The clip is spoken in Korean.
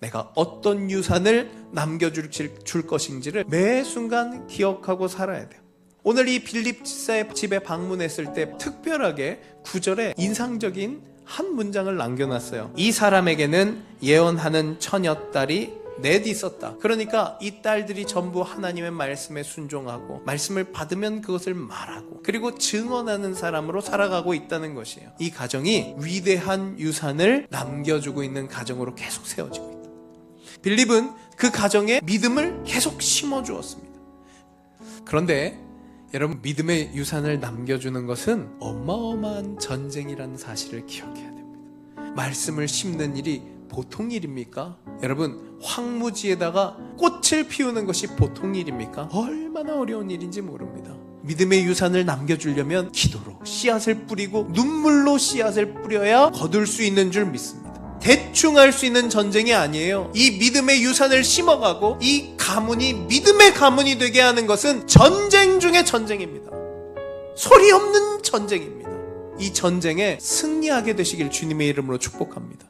내가 어떤 유산을 남겨줄 줄 것인지를 매 순간 기억하고 살아야 돼요. 오늘 이 빌립 집사의 집에 방문했을 때 특별하게 구절에 인상적인 한 문장을 남겨놨어요. 이 사람에게는 예언하는 처녀 딸이 넷 있었다. 그러니까 이 딸들이 전부 하나님의 말씀에 순종하고 말씀을 받으면 그것을 말하고 그리고 증언하는 사람으로 살아가고 있다는 것이에요. 이 가정이 위대한 유산을 남겨주고 있는 가정으로 계속 세워지고 있다. 빌립은 그 가정에 믿음을 계속 심어 주었습니다. 그런데 여러분 믿음의 유산을 남겨주는 것은 어마어마한 전쟁이라는 사실을 기억해야 됩니다. 말씀을 심는 일이 보통 일입니까? 여러분 황무지에다가 꽃을 피우는 것이 보통 일입니까? 얼마나 어려운 일인지 모릅니다. 믿음의 유산을 남겨주려면 기도로 씨앗을 뿌리고 눈물로 씨앗을 뿌려야 거둘 수 있는 줄 믿습니다. 대충 할 수 있는 전쟁이 아니에요. 이 믿음의 유산을 심어가고 이 가문이 믿음의 가문이 되게 하는 것은 전쟁 중의 전쟁입니다. 소리 없는 전쟁입니다. 이 전쟁에 승리하게 되시길 주님의 이름으로 축복합니다.